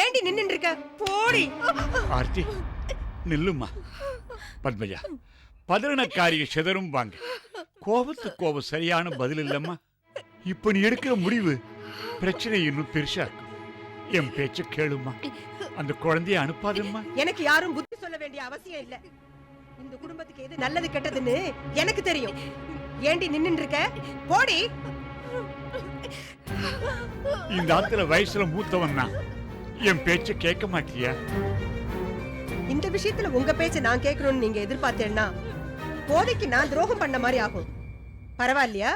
ஏண்டி நின்னுட்டு இருக்க போடி. ஆர்த்தி நில்லுமா பத்மஜா பதறனக்காரிய சிதறும் வாங்க. கோபத்து கோபம் சரியான பதில் இல்லம்மா. இப்ப நீ எடுக்கிற முடிவு பிரச்சனை இன்னும் பெருசா இருக்கும். என் பேச்ச கேளுமா அந்த குழந்தைய அனுப்பாதம்மா. எனக்கு யாரும் புத்தி சொல்ல வேண்டிய அவசியம் இல்ல. இந்த குடும்பத்துக்கு எது நல்லது கெட்டதுன்னு எனக்கு தெரியும். ஏண்டி நின்னுட்டு இருக்க போடி. இந்த ஆத்துல வயசுல மூத்தவன் தான் என் பேச்ச கேட்க மாட்டியா? இந்த விஷயத்துல உங்க பேச்ச நான் கேட்கணும்னு நீங்க எதிர்பார்த்தேன்னா கோதைக்கு நான் துரோகம் பண்ண மாதிரி ஆகும். பரவாயில்லையா?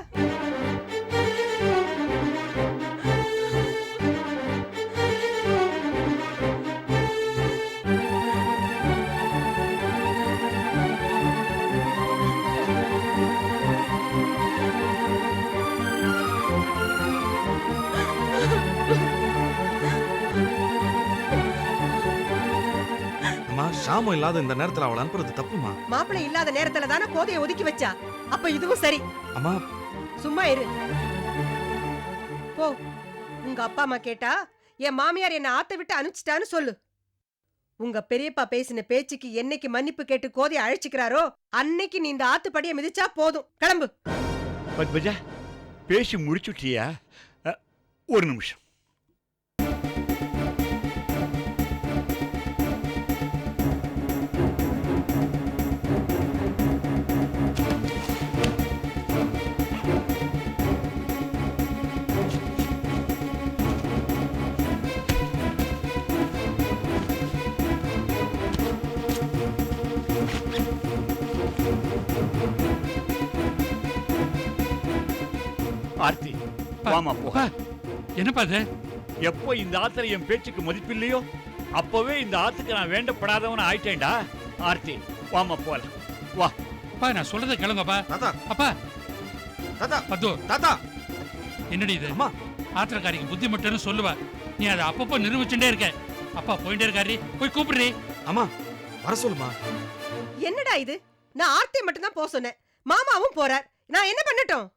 ஷாமு இல்லாத இந்த நேரத்துல அவளை அனுப்புறது தப்புமா? மாப்பிள்ளை இல்லாத நேரத்துல தானே கோதையை ஒதுக்கி வச்சா? அப்ப இதுவும் சரி. அம்மா. சும்மா இரு. போ. உங்க அப்பா அம்மா கேட்டா என் மாமியார் என்ன ஆத்த விட்டு அனுப்பிச்சிட்டான்னு சொல்லு. உங்க பெரியப்பா பேசின பேச்சுக்கு என்னைக்கு மன்னிப்பு கேட்டு கோதையை அழைச்சிக்கிறாரோ அன்னைக்கு நீ இந்த ஆத்துப்படியை மிதிச்சா போதும். கிளம்பு. பத்மஜா பேசி முடிச்சுட்டியா? ஒரு நிமிஷம். வாமா போ. அப்பா என்னப்பா அது எப்போ இந்த ஆத்துல என் பேச்சுக்கு மதிப்பில்லையோ அப்பவே இந்த ஆத்துக்கு நான் வேண்டப்படாதவன் ஆயிட்டேன்டா. ஆர்த்தி வாமா போலாம். வா. அப்பா நான் சொல்றத கேளுங்கப்பா. தாத்தா. அப்பா. தாத்தா. பத்து. தாத்தா. என்னடி இது? அம்மா. ஆத்திரக்காரிக்கு புத்தி மட்டும்னு சொல்லுவா. நீ அதை அப்பப்போ நிரூபிச்சுட்டே இருக்க. அப்பா போயிட்டே இருக்காரு. போய் கூப்பிடுறி. அம்மா வர சொல்லுமா? என்னடா இது? நான் ஆர்த்தி மட்டும் தான் போக சொன்னேன். மாமாவும் போறார். நான் என்ன பண்ணட்டும்?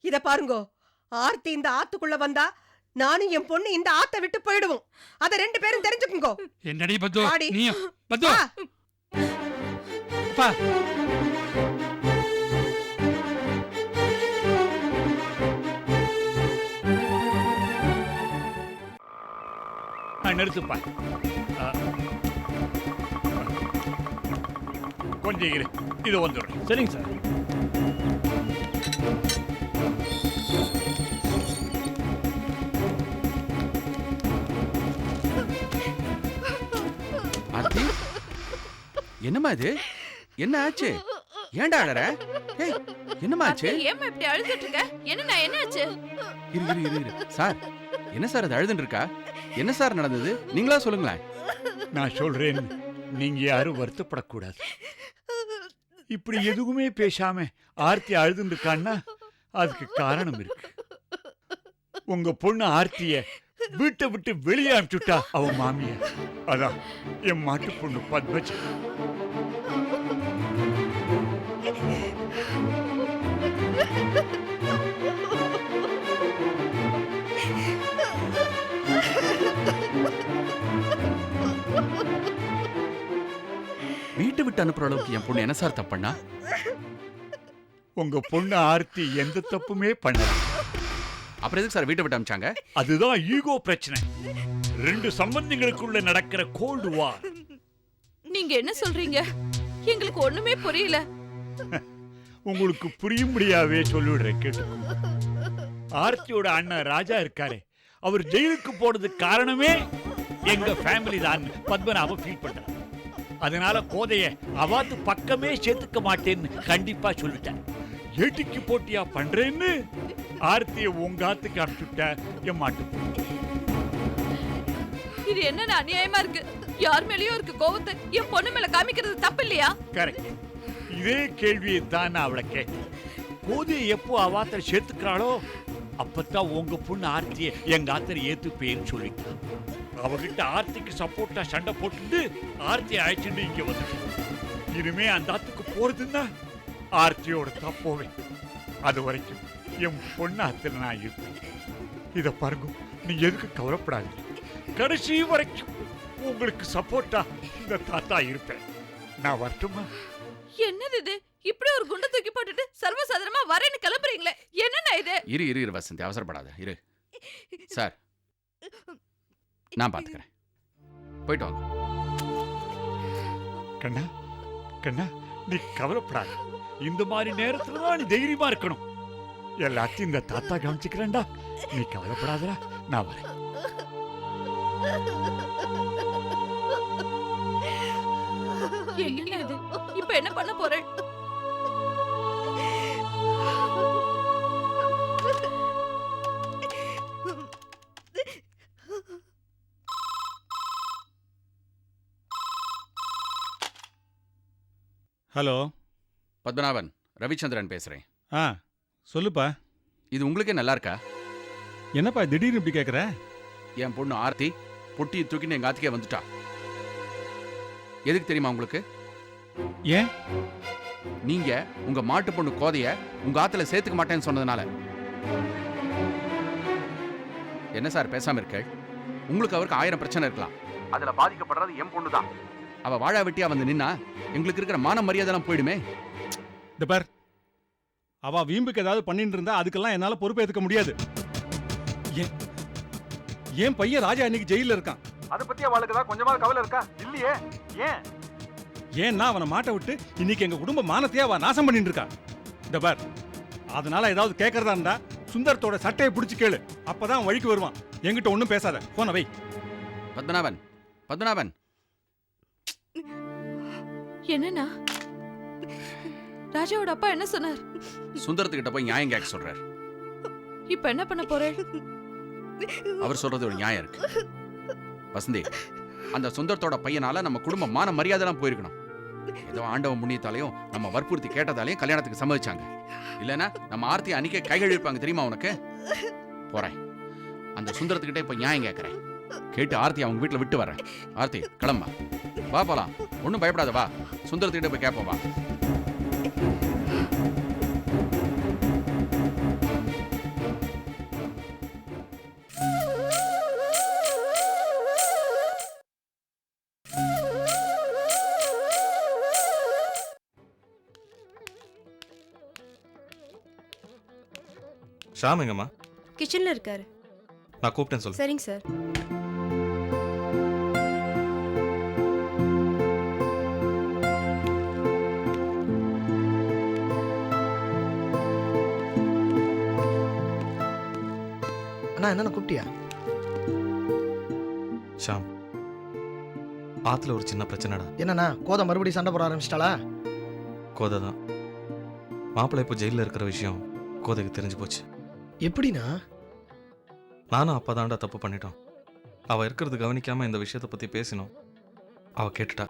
இத பாருங்கோ. ஆர்த்தி இந்த ஆத்துக்குள்ள வந்தா நானும் என் பொண்ணு இந்த ஆத்தை விட்டு போயிடுவோம். அத ரெண்டு பேரும் தெரிஞ்சுக்குங்கோ. என்னடி பத்து. நீயும். பத்து. அப்பா நிறுத்துப்பா. கொஞ்சம் இரு. இது வந்துடுறேன் சரிங்க சார். என்னம்மா இது? என்ன ஆச்சு? ஏன்டா அழற ஏய் என்னம்மா ஆச்சு ஏம்மா இப்படி அழுதுட்டு இருக்க? என்னண்ணா என்னாச்சு? இரு இரு இரு இரு. சார் என்ன சார் அது அழுதுன்னு இருக்கா? என்ன சார் நடந்தது? நீங்களா சொல்லுங்களேன். நான் சொல்றேன் நீங்க யாரும் வருத்தப்படக்கூடாது. இப்படி எதுவுமே பேசாம ஆர்த்தி அழுதுன்னு இருக்கான்னா அதுக்கு காரணம் இருக்கு. உங்க பொண்ணு ஆர்த்திய வீட்டை விட்டு வெளியே அனுப்பிச்சுட்டா அவ மாமிய அதான் என் மாட்டு பொண்ணு பத்மஜி விட்டு அனுப்புற அளவுக்கு என் பொண்ணு என்ன சார் தப்பண்ணா? உங்க பொண்ணு ஆர்த்தி எந்த தப்புமே பண்ணல. அப்புறம் எதுக்கு சார் வீட்டை விட்டு அனுப்பிச்சாங்க அதுதான் ஈகோ பிரச்சனை. ரெண்டு சம்பந்திகளுக்குள்ள நடக்கிற கோல்டு வார் நீங்க என்ன சொல்றீங்க? எங்களுக்கு ஒண்ணுமே புரியல. உங்களுக்கு புரியும்படியாவே சொல்லிவிடுறேன் கேட்டுக்கோங்க ஆர்த்தியோட அண்ணன் ராஜா இருக்காரே. அவர் ஜெயிலுக்கு போனதுக்கு காரணமே எங்க ஃபேமிலி தான். பத்மநாப ஃபீல் பண்றார். அதனால கோதைய அவாத்து பக்கமே சேர்த்துக்க மாட்டேன்னு கண்டிப்பா சொல்லிட்டேன். ஏட்டிக்கு போட்டியா பண்றேன்னு ஆர்த்திய உங்க ஆத்துக்கு அனுப்பிச்சுட்ட என் மாட்டு. இது என்ன அநியாயமா இருக்கு? யார் மேலயும் இருக்கு கோவத்தை என் பொண்ணு மேல காமிக்கிறது தப்பு இல்லையா கரெக்ட் இதே கேள்வியை தான் நான் அவளை கேட்டேன். கோதையை எப்போ அவாத்திர சேர்த்துக்கிறாளோ அப்பதான் உங்க பொண்ணு ஆர்த்தியை எங்க ஆத்திர ஏத்துப்பேன்னு சொல்லிட்டான் அவகிட்ட ஆர்த்திக்கு சப்போர்ட்டா சண்டை போட்டுட்டு ஆர்த்தியை அழைச்சிட்டு இங்க வந்துட்டேன் இனிமே அந்த ஆத்துக்கு போறதுன்னா ஆர்த்தியோட தான் போவேன் அது வரைக்கும் என் பொண்ணு ஆத்துல நான் இருப்பேன். இத பாருங்க நீங்க எதுக்கு கவலைப்படாதீங்க கடைசி வரைக்கும் உங்களுக்கு சப்போர்ட்டா இந்த தாத்தா இருப்பேன். நான் வரட்டுமா? என்னது இது? இப்படி ஒரு குண்டை தூக்கி போட்டுட்டு சர்வசாதாரணமா வரேன்னு கிளம்புறீங்களே. என்னண்ணா இது? இரு இரு இரு வசந்தி அவசரப்படாத. இரு. சார். நான் பாத்துக்கிறேன். போயிட்டு வாங்க. கண்ணா கண்ணா நீ கவலைப்படாத. இந்த மாதிரி நேரத்துல தான் நீ தைரியமா இருக்கணும். எல்லாத்தையும் இந்த தாத்தா கவனிச்சுக்கிறேன்டா. நீ கவலைப்படாதடா நான் வரேன். இப்ப என்ன பண்ண போறேன் ஹலோ. பத்மநாபன் ரவிச்சந்திரன் பேசுறேன். ஆ சொல்லுப்பா. இது உங்களுக்கே நல்லா இருக்கா? என்னப்பா திடீர்னு இப்படி கேட்குற என் பொண்ணு ஆர்த்தி பொட்டியை தூக்கின்னு எங்க ஆத்துக்கே வந்துட்டா. எதுக்கு தெரியுமா உங்களுக்கு? ஏன்? நீங்க உங்க மாட்டு பொண்ணு கோதைய உங்க ஆத்துல சேர்த்துக்க மாட்டேன்னு சொன்னதுனால. என்ன சார் பேசாம இருக்க? உங்களுக்கு அவருக்கு ஆயிரம் பிரச்சனை இருக்கலாம். அதுல பாதிக்கப்படுறது என் பொண்ணு தான் அவ வாழா வெட்டியா வந்து நின்னா எங்களுக்கு இருக்கிற மான மரியாதைலாம் போயிடுமே. இந்த பார் அவ வீம்புக்கு ஏதாவது பண்ணிட்டு இருந்தா அதுக்கெல்லாம் என்னால பொறுப்பேற்றுக்க முடியாது. ஏன் என் பையன் ராஜா இன்னைக்கு ஜெயில இருக்கான்? அதை பத்தி அவளுக்கு தான் கொஞ்சமாவது கவலை இருக்கா? இல்லையே ஏன்? ஏன்னா அவனை மாட்ட விட்டு இன்னைக்கு எங்க குடும்ப மானத்தையே அவ நாசம் பண்ணிட்டு இருக்கா. இந்த பார் அதனால ஏதாவது கேட்கறதா இருந்தா சுந்தரத்தோட சட்டையை பிடிச்சு கேளு. அப்பதான் அவன் வழிக்கு வருவான். என்கிட்ட ஒன்றும் பேசாத. போன வை. பத்மநாபன் பத்மநாபன். என்னண்ணா ராஜாவோட அப்பா என்ன சொன்னார்? சுந்தரத்துக்கிட்ட போய் நியாயம் கேட்க சொல்றாரு. இப்ப என்ன பண்ண போறேன் அவர் சொல்றது ஒரு நியாயம் இருக்கு. வசந்தி அந்த சுந்தரத்தோட பையனால நம்ம குடும்ப மான மரியாதைலாம் போயிருக்கணும். ஏதோ ஆண்டவன் புண்ணியத்தாலையும் நம்ம வற்புறுத்தி கேட்டதாலையும் கல்யாணத்துக்கு சம்மதிச்சாங்க. இல்லைன்னா நம்ம ஆர்த்தி அன்னைக்கே கைகள் இருப்பாங்க தெரியுமா உனக்கு? போறேன். அந்த சுந்தரத்துக்கிட்டே போய் நியாயம் கேட்கறேன். கேட்டு ஆர்த்தி அவங்க வீட்டுல விட்டு வரேன் ஆர்த்தி கிளம்பா. வா போலாம். ஒன்றும் பயப்படாத வா. சுந்தரத்துக்கிட்ட போய் கேட்போம் வா. ஷாம் எங்கம்மா? கிச்சன்ல இருக்காரு. நான் கூப்பிட்டேன் சொல்லு. சரிங்க சார். அண்ணா என்னண்ணா கூப்பிட்டியா? ஷாம் ஆத்துல ஒரு சின்ன பிரச்சனைடா. என்னண்ணா கோதை மறுபடியும் சண்டை போட ஆரம்பிச்சிட்டாளா? கோதை தான். மாப்பிள்ளை இப்போ ஜெயிலில் இருக்கிற விஷயம் கோதைக்கு தெரிஞ்சு போச்சு. எப்படிண்ணா? நானும் அப்பா தாண்டா தப்பு பண்ணிட்டோம். அவ இருக்கிறது கவனிக்காம இந்த விஷயத்தை பத்தி பேசினோம். அவ கேட்டுட்டா.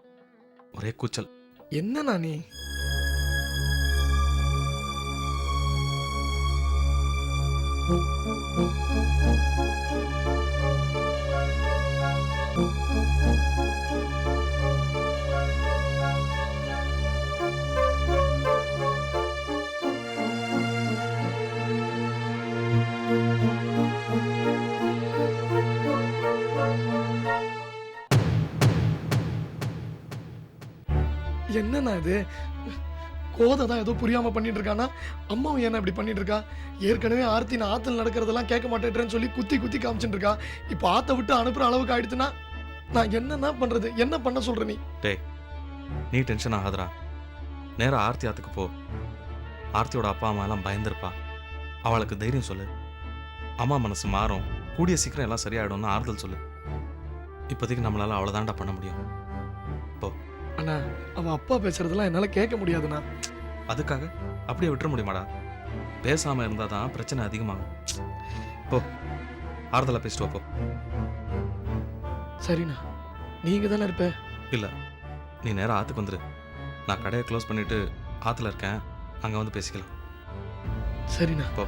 ஒரே கூச்சல். என்னண்ணா நீ? என்னண்ணா இது? கோதை தான் ஏதோ புரியாமல் பண்ணிட்டு இருக்கான்னா அம்மாவும் என்ன இப்படி பண்ணிட்டு இருக்கா ஏற்கனவே ஆர்த்தி நான் ஆற்றுல நடக்கிறதெல்லாம் கேட்க மாட்டேன்றேன்னு சொல்லி குத்தி குத்தி காமிச்சுட்டு இருக்கா இப்போ ஆத்த விட்டு அனுப்புற அளவுக்கு ஆயிடுச்சுன்னா நான் என்னண்ணா பண்றது? என்ன பண்ண சொல்ற நீ? நீ டென்ஷன் ஆகாதரா நேராக ஆர்த்தி ஆத்துக்கு போ. ஆர்த்தியோட அப்பா அம்மா எல்லாம் பயந்துருப்பா. அவளுக்கு தைரியம் சொல்லு. அம்மா மனசு மாறும். கூடிய சீக்கிரம் எல்லாம் சரியாயிடும்னு ஆறுதல் சொல்லு. இப்போதைக்கு நம்மளால அவ்வளோதான்டா பண்ண முடியும். அண்ணா அவ அப்பா பேசுறதெல்லாம் என்னால கேட்க முடியாதுண்ணா. அதுக்காக அப்படியே விட்டுற முடியுமாடா? பேசாம இருந்தாதான் தான் பிரச்சனை அதிகமாகும். போ ஆறுதலா பேசிட்டு வா, போ. சரிண்ணா. நீங்க தானே இருப்ப? இல்ல நீ நேரா ஆத்துக்கு வந்துரு. நான் கடையை க்ளோஸ் பண்ணிட்டு ஆத்துல இருக்கேன். அங்க வந்து பேசிக்கலாம். சரிண்ணா. போ.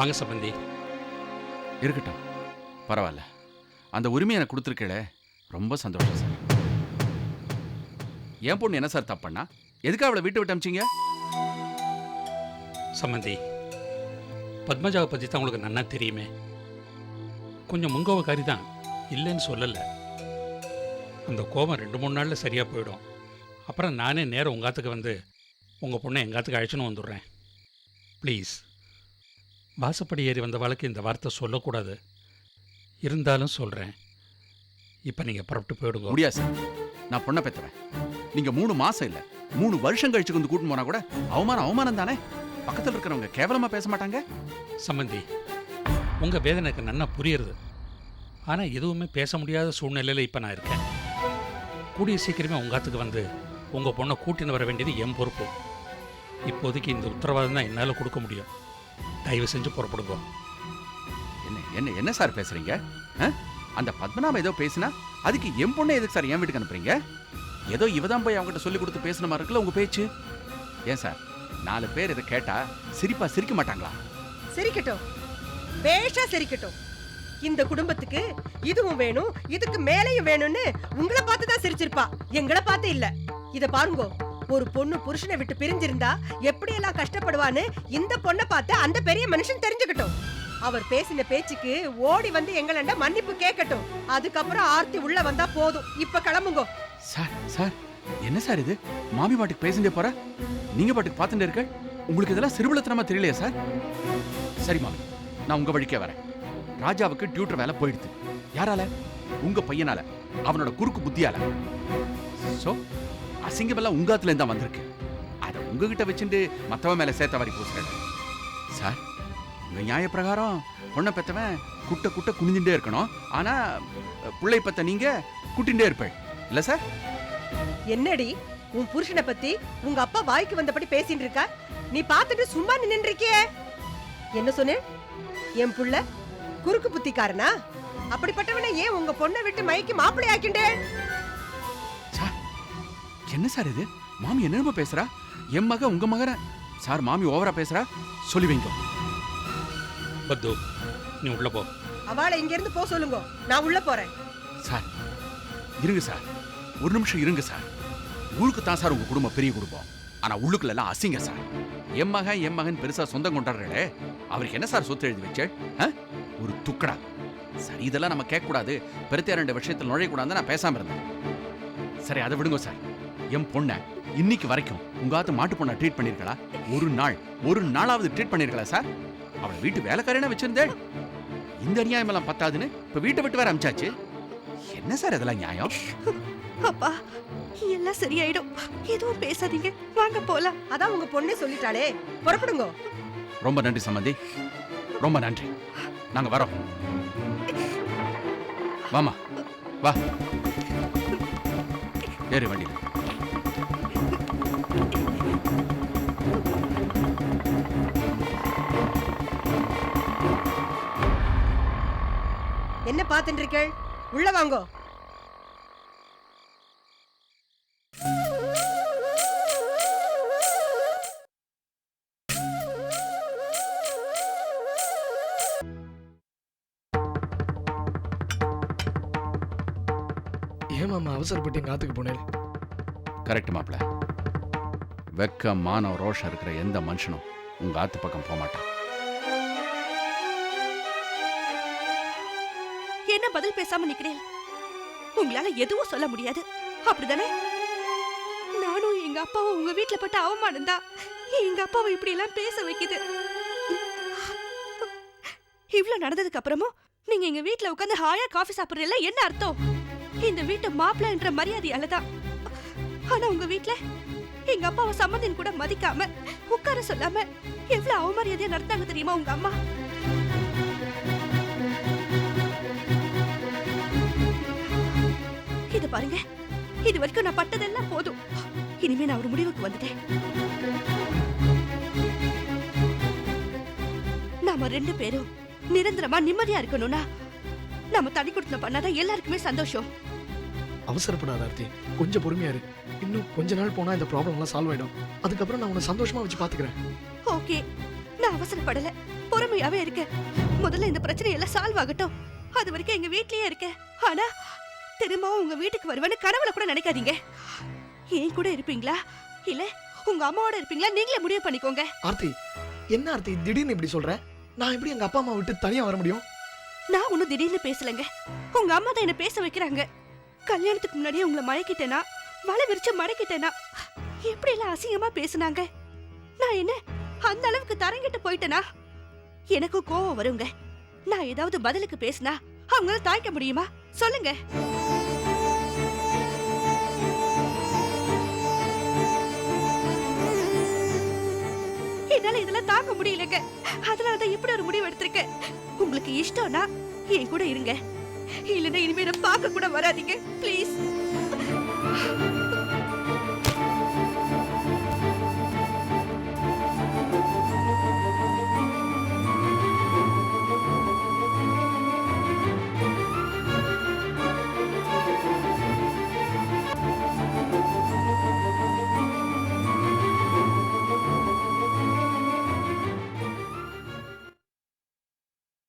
வாங்க சம்பந்தி. இருக்கட்டும். பரவாயில்ல. அந்த உரிமையை எனக்கு கொடுத்துருக்கேளே. ரொம்ப சந்தோஷம் சார். என் பொண்ணு என்ன சார் தப்பண்ணா எதுக்கு அவளை வீட்டு விட்டு அமிச்சிங்க? சம்பந்தி பத்மஜாவை பற்றி தான் உங்களுக்கு நன்னா தெரியுமே. கொஞ்சம் முங்கோவக்காரி தான். இல்லைன்னு சொல்லலை. அந்த கோபம் ரெண்டு மூணு நாளில் சரியாக போயிடும். அப்புறம் நானே நேரம் உங்காத்துக்கு வந்து உங்கள் பொண்ணை எங்காத்துக்கு அழைச்சின்னு வந்துடுறேன். ப்ளீஸ் வாசப்படி ஏறி வந்த வாழ்க்கை இந்த வார்த்தை சொல்லக்கூடாது. இருந்தாலும் சொல்கிறேன் இப்போ நீங்கள் புறப்பட்டு போயிடுங்க. முடியாது சார். நான் பொண்ணை பெற்றவன் நீங்க மூணு மாசம் இல்ல. மூணு வருஷம் கழிச்சு வந்து கூட்டிட்டு போனா கூட அவமானம் அவமானம் தானே? பக்கத்துல இருக்கிறவங்க கேவலமா பேச மாட்டாங்க? சம்பந்தி உங்கள் வேதனை எனக்கு நன்னா புரியுறது ஆனால் எதுவுமே பேச முடியாத சூழ்நிலையில் இப்போ நான் இருக்கேன். கூடிய சீக்கிரமே உங்காத்துக்கு வந்து உங்கள் பொண்ணை கூட்டின்னு வர வேண்டியது என் பொறுப்பு. இப்போதைக்கு இந்த உத்தரவாதம் தான் என்னால் கொடுக்க முடியும். தயவு செஞ்சு புறப்படுங்க. என்ன என்ன என்ன சார் பேசுறீங்க? ஆ? அந்த பத்மநாப ஏதோ பேசினா அதுக்கு என் பொண்ணை எதுக்கு சார் என் வீட்டுக்கு அனுப்புறீங்க? ஏதோ இவ தான் போய் அவங்ககிட்ட சொல்லி கொடுத்து பேசின மாதிரி இருக்குல்ல உங்க பேச்சு? ஏன் சார் நாலு பேர் இதை கேட்டா சிரிப்பா சிரிக்க மாட்டாங்களா? சிரிக்கட்டும். பேஷா சிரிக்கட்டும். இந்த குடும்பத்துக்கு இதுவும் வேணும் இதுக்கு மேலையும் வேணும்னு உங்களை பார்த்து தான் சிரிச்சிருப்பா. எங்களை பார்த்து இல்ல. இத பாருங்க. ஒரு பொண்ணு புருஷனை விட்டு பிரிஞ்சிருந்தா எப்படி எல்லாம் கஷ்டப்படுவான்னு இந்த பொண்ணை பார்த்து அந்த பெரிய மனுஷன் தெரிஞ்சுக்கட்டும். அவர் பேசின பேச்சுக்கு ஓடி வந்து எங்களண்ட மன்னிப்பு கேட்கட்டும். அதுக்கப்புறம் ஆர்த்தி உள்ள வந்தா போதும். இப்ப கிளம்புங்க. சார் சார் என்ன சார் இது? மாமி பாட்டுக்கு பேசிட்டே போற? நீங்க பாட்டுக்கு பார்த்துட்டு இருக்க? உங்களுக்கு இதெல்லாம் சிறுபலத்தனமா தெரியலையா சார்? சரி மாமி. நான் உங்க வழிக்கே வரேன். ராஜாவுக்கு டியூட்டர் வேலை போயிடுது. யாரால? உங்க பையனால. அவனோட குறுக்கு புத்தியால. சோ அசிங்கமெல்லாம் உங்காத்துல தான் வந்திருக்கு. அதை உங்ககிட்ட வச்சுட்டு மத்தவன் மேலே சேர்த்த வாரி பூசுறேன் சார் உங்கள் நியாய பிரகாரம் பொண்ணை பெத்தவன் குட்ட குட்ட குனிஞ்சுட்டே இருக்கணும். ஆனா பிள்ளை பெத்த நீங்க குட்டின்டே இருப்பாள் இல்லை சார்? என்னடி? உன் புருஷனை பத்தி உங்க அப்பா வாய்க்கு வந்தபடி பேசிட்டு இருக்கா. நீ பார்த்துட்டு சும்மா நின்னு இருக்கியே என்ன சொன்னேன் என் புள்ள குறுக்கு புத்திக்காரனா? அப்படிப்பட்டவனை ஏன் உங்க பொண்ணை விட்டு மயக்கி மாப்பிள்ளை ஆக்கிண்டே என்ன சார் இது? மாமி என்னமா பேசுறா? என் மக உங்க மகன? சார் மாமி ஓவரா பேசுறா? சொல்லி வைங்க. பத்து நீ உள்ளே போ. அவளை இங்க இருந்து போ சொல்லுங்க. நான் உள்ள போறேன். சார் இருங்க சார். ஒரு நிமிஷம் இருங்க சார். ஊருக்கு தான் சார் உங்க குடும்பம் பெரிய குடும்பம். ஆனா உள்ளுக்குள்ள எல்லாம் அசிங்க சார். என் மகன் என் மகன் பெருசா சொந்தம் கொண்டாடுறே அவருக்கு என்ன சார் சொத்து எழுதி வச்ச? ஒரு துக்கடா. சரி இதெல்லாம் நம்ம கேட்க கூடாது பெருத்தியா ரெண்டு விஷயத்தில் நுழையக்கூடாதுன்னு நான் பேசாம இருந்தேன். சரி அதை விடுங்க சார். என் பொண்ணை இன்னைக்கு வரைக்கும் உங்க ஆத்து மாட்டு பொண்ணை ட்ரீட் பண்ணிருக்கலா? ஒரு நாள் ஒரு நாளாவது ட்ரீட் பண்ணிருக்கலா சார் அவளை வீட்டு வேலைக்காரனா வச்சிருந்தேன் இந்த அநியாயம் எல்லாம் பத்தாதுன்னு இப்ப வீட்டை விட்டு வேற அமிச்சாச்சு. என்ன சார் இதெல்லாம் நியாயம்? அப்பா எல்லாம் சரியாயிடும். எதுவும் பேசாதீங்க. வாங்க போலாம். அதான் உங்க பொண்ணே சொல்லிட்டாளே. புறப்படுங்க. ரொம்ப நன்றி சம்மந்தி ரொம்ப நன்றி. நாங்க வரோம். வாமா வா. ஏறு வண்டியில். என்ன பார்த்துட்டு இருக்கேள் உள்ள வாங்கோ. ஏன் மாமா அவசரப்பட்டு எங்க ஆத்துக்கு போனேன்? கரெக்ட் மாப்ள வெக்க மானம் ரோஷம் இருக்கிற எந்த மனுஷனும் உங்கள் ஆத்து பக்கம் போகமாட்டான் என்ன பதில் பேசாம நிக்கிறேன் உங்களால எதுவும் சொல்ல முடியாது. அப்படிதானே? நானும் எங்க அப்பாவும் உங்க வீட்டில் பட்ட அவமானம் தான். எங்க அப்பாவை இப்படி எல்லாம் பேச வைக்குது. இவ்வளோ நடந்ததுக்கு அப்புறமும் நீங்க எங்க வீட்ல உட்காந்து ஹாயா காஃபி சாப்பிடுறீல்ல என்ன அர்த்தம்? இந்த வீட்டு மாப்பிள்ளை என்ற மரியாதையால தான். ஆனா உங்க வீட்டுல எங்க அப்பாவை சம்மந்தின் கூட மதிக்காம உட்கார சொல்லாம எவ்வளவு அவமரியாதையா நடத்தாங்க தெரியுமா உங்க அம்மா? இது பாருங்க. இது வரைக்கும் நான் பட்டதெல்லாம் போதும். இனிமே நான் ஒரு முடிவுக்கு வந்துட்டேன். நாம ரெண்டு பேரும் நிரந்தரமா நிம்மதியா இருக்கணும்னா நம்ம தனி கொடுத்தன பண்ணாதான் எல்லாருக்குமே சந்தோஷம். அவசரப்படாத ஆர்த்தி. கொஞ்சம் பொறுமையா இரு. இன்னும் கொஞ்ச நாள் போனா இந்த ப்ராப்ளம் எல்லாம் சால்வ் ஆயிடும். அதுக்கப்புறம் நான் உன்னை சந்தோஷமா வச்சு பாத்துக்கிறேன். ஓகே. நான் அவசரப்படல. பொறுமையாவே இருக்கேன். முதல்ல இந்த பிரச்சனை எல்லாம் சால்வ் ஆகட்டும். அது வரைக்கும் எங்க வீட்லயே இருக்கேன். ஆனா திரும்பவும் உங்க வீட்டுக்கு வருவேன்னு கனவுல கூட நினைக்காதீங்க. ஏன் கூட இருப்பீங்களா? இல்ல உங்க அம்மாவோட இருப்பீங்களா? நீங்களே முடிவு பண்ணிக்கோங்க. ஆர்த்தி என்ன ஆர்த்தி திடீர்னு இப்படி சொல்ற? நான் எப்படி எங்க அப்பா அம்மா விட்டு தனியா வர முடியும்? நான் ஒன்னும் திடீர்னு பேசலங்க. உங்க அம்மா தான் என்ன பேச வைக்கிறாங்க. கல்யாணத்துக்கு முன்னாடியே உங்களை மயக்கிட்டேனா? வலை விரிச்சு மடக்கிட்டேனா? எப்படி எல்லாம் அசிங்கமா பேசுனாங்க? நான் என்ன அந்த அளவுக்கு தரங்கிட்டு போயிட்டேனா? எனக்கு கோவம் வருங்க. நான் ஏதாவது பதிலுக்கு பேசினா அவங்களால தாய்க்க முடியுமா? சொல்லுங்க. என்னால இதெல்லாம் தாங்க முடியலங்க. அதனாலதான் இப்படி ஒரு முடிவு எடுத்திருக்கேன். உங்களுக்கு இஷ்டம்னா என் கூட இருங்க. இல்லைன்னா இனிமே நான் பார்க்க கூட வராதீங்க. ப்ளீஸ்